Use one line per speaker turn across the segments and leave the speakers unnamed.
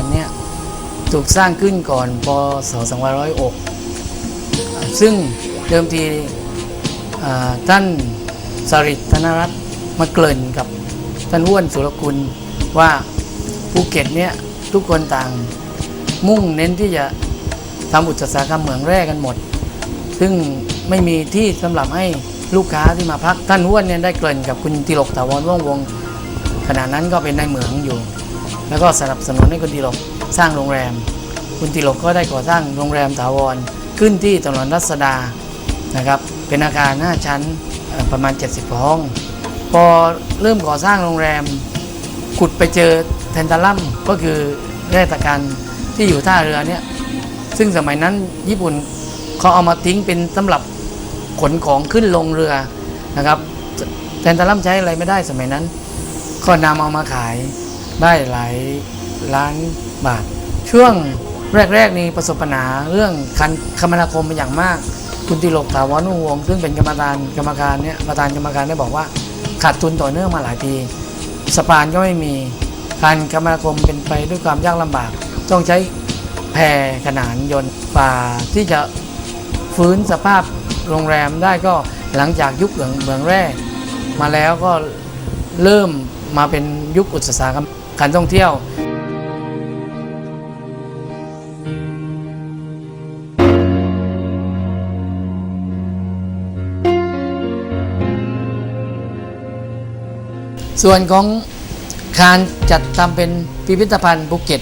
รเนี่ยถูกสร้างขึ้นก่อนปศ2506ซึ่งเดิมทีท่านสริตธนรัตน์มาเกริ่นกับท่านอ้วนสุรกุลว่าภูเก็ตเนี่ยทุกคนต่างมุ่งเน้นที่จะทำอุตสาหกรรมเหมืองแร่กันหมด ซึ่งไม่มีที่สำหรับให้ลูกค้าที่มาพักท่านอ้วนเนี่ยได้เกริ่นกับคุณติลกถาวรว่องวงขณะนั้นก็เป็นนายเหมืองอยู่ แล้วก็สนับสนุนให้คุณติลกสร้างโรงแรม คุณติลกก็ได้ก่อสร้างโรงแรมถาวร ขึ้นที่ถนนรัศดานะครับเป็นอาคาร5ชั้นประมาณ 70กว่าห้อง พอเริ่มก่อสร้างโรงแรมขุดไปเจอเทนตาลัมก็คือแร่ตะกันที่อยู่ท่าเรือเนี่ยซึ่งสมัยนั้นญี่ปุ่นเขาเอามาทิ้งเป็นสำหรับขนของขึ้นลงเรือนะครับแทนตาลัมใช้อะไรไม่ได้สมัยนั้น ก็นำเอามาขาย ได้หลายล้านบาท ช่วงแรกๆนี้ประสบปัญหาเรื่องคันคมนาคมเป็นอย่างมาก คุณติโลกถาวรนุ่งวง ซึ่งเป็นกรรมการกรรมการเนี่ยประธานกรรมการได้บอกว่าขาดทุนต่อเนื่องมาหลายปี สะพานก็ไม่มีการคมนาคมเป็นไปด้วยความยากลำบาก ต้องใช้แพขนานยนต์ป่าที่จะฟื้นสภาพโรงแรมได้ก็หลังจากยุคเหมืองแร่มาแล้วก็เริ่มมาเป็นยุคอุตสาหกรรม การท่องเที่ยวส่วนของการจัดทำเป็นพิพิธภัณฑ์ภูเก็ต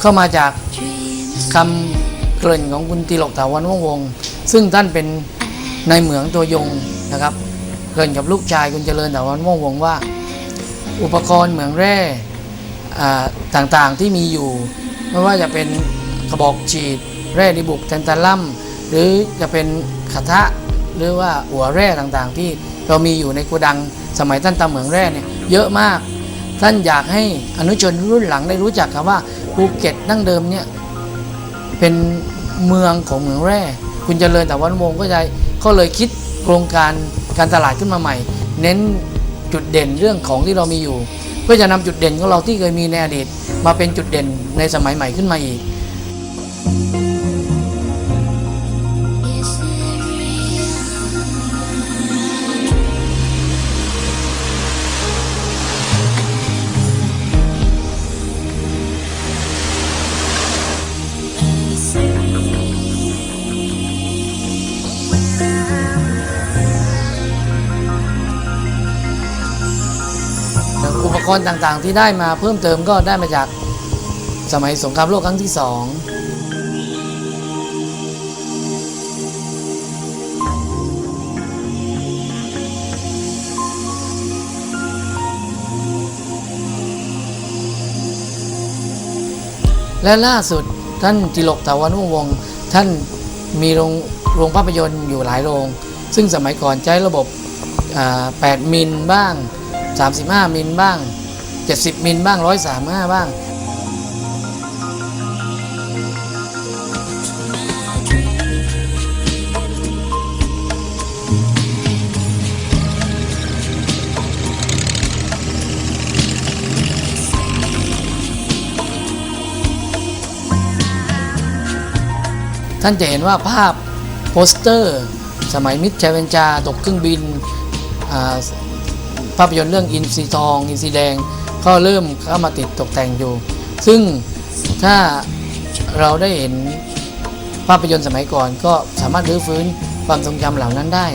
เข้ามาจากคำเกริ่นของคุณตีหลกถาวรว่องวง ซึ่งท่านเป็นนายเหมืองตัวยงนะครับ เกริ่นกับลูกชายคุณเจริญถาวรว่องวงว่า อุปกรณ์เหมืองแร่ ต่างๆที่มีอยู่ ไม่ว่าจะเป็นกระบอกฉีด แร่ดิบุกแทนตาลัมหรือจะเป็นขะทะหรือว่าหัวแร่ต่างๆ ที่เรามีอยู่ในโกดังสมัยท่านทำเหมืองแร่เนี่ยเยอะมาก ท่านอยากให้อนุชนรุ่นหลังได้รู้จักคำว่าภูเก็ตดั้งเดิมเนี่ยเป็นเมืองของเหมืองแร่ คุณเจริญแต่วันวงศ์ก็จะก็เลยคิดโครงการการตลาดขึ้นมาใหม่ เน้นจุดเด่นเรื่องของที่เรามีอยู่ เพื่อจะนำจุดเด่นของเราที่เคยมีในอดีต มาเป็นจุดเด่นในสมัยใหม่ขึ้นมาอีก กรต่างๆ ที่ได้มาเพิ่มเติมก็ได้มาจากสมัยสงครามโลกครั้งที่สองและล่าสุดท่านจิลกถาวรวงศ์วงศ์ท่านมีโรงโรงภาพยนตร์อยู่หลายโรง ซึ่งสมัยก่อนใช้ระบบ8มิลบ้าง 35 มิลบ้าง 70 มิลบ้าง 135 บ้าง ท่านจะเห็นว่าภาพโปสเตอร์ สมัยมิตรชัยเวนจา ตกเครื่องบินอ่า ภาพยนตร์เรื่องอินซีทอง อินซีแดง ก็เริ่มเข้ามาติดตกแต่งอยู่ ซึ่งถ้าเราได้เห็นภาพยนตร์สมัยก่อน ก็สามารถรื้อฟื้นความทรงจำเหล่านั้นได้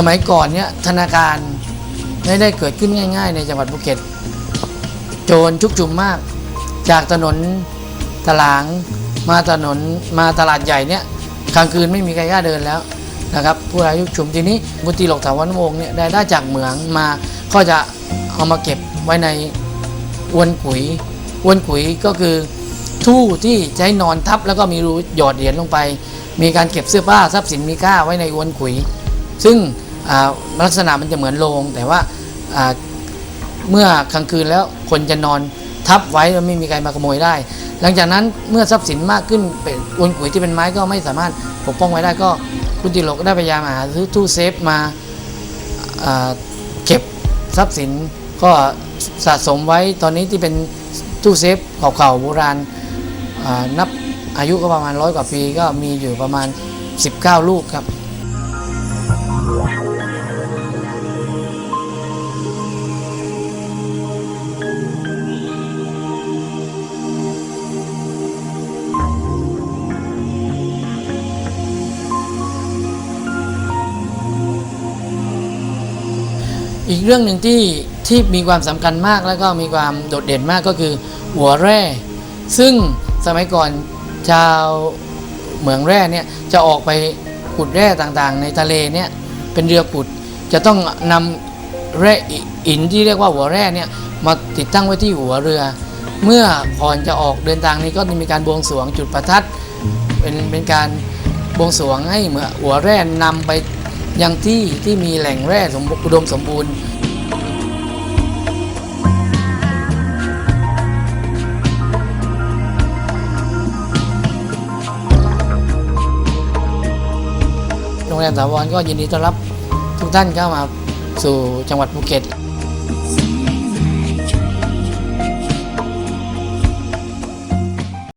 สมัยก่อนเนี่ยธนาคาร ไม่ได้เกิดขึ้นง่าย ๆ ในจังหวัดภูเก็ต โจรชุกชุมมาก จากถนนตลางมาถนนมาตลาดใหญ่เนี่ยกลางคืนไม่มีใครกล้าเดินแล้วนะครับผู้ร้ายชุกชุมทีนี้บุตรีหลกถาวรวงศ์เนี่ยได้ได้จากเหมืองมาก็จะเอามาเก็บไว้ในอวนขุยอวนขุยก็คือทู่ที่ใช้นอนทับแล้วก็มีรูหยอดเหรียญลงไป มีการเก็บเสื้อผ้าทรัพย์สินมีค่าไว้ในอวนขุย ซึ่งลักษณะมันจะเหมือนโรงแต่ว่า เมื่อกลางคืนแล้วคนจะนอนทับไว้แล้วไม่มีใครมาขโมยได้ หลังจากนั้นเมื่อทรัพย์สินมากขึ้นเป็นอวนขุยที่เป็นไม้ก็ไม่สามารถปกป้องไว้ได้ก็คุณติโลกก็ได้พยายามหาซื้อตู้เซฟมาเก็บทรัพย์สินก็สะสมไว้ตอนนี้ที่เป็นตู้เซฟเก่าๆโบราณนับอายุก็ประมาณร้อยกว่าปีก็มีอยู่ประมาณ 19 ลูกครับ อีกเรื่องหนึ่งที่ที่มีความสำคัญมากแล้วก็มีความโดดเด่นมากก็คือ หัวแร่ ซึ่งสมัยก่อนชาวเหมืองแร่เนี่ยจะออกไปขุดแร่ต่างๆ ในทะเลเนี่ยเป็นเรือขุดจะต้องนำแร่อินที่เรียกว่าหัวแร่เนี่ยมาติดตั้งไว้ที่หัวเรือ เมื่อก่อนจะออกเดินทางนี้ก็มีการบวงสรวงจุดประทัดเป็นเป็นการบวงสรวงให้เหมือหัวแร่นำไป ยังที่ที่มีแหล่งแร่สมบูรณ์อุดมสมบูรณ์ โรงแรมสาวรก็ยินดีต้อนรับทุกท่านเข้ามาสู่จังหวัดภูเก็ต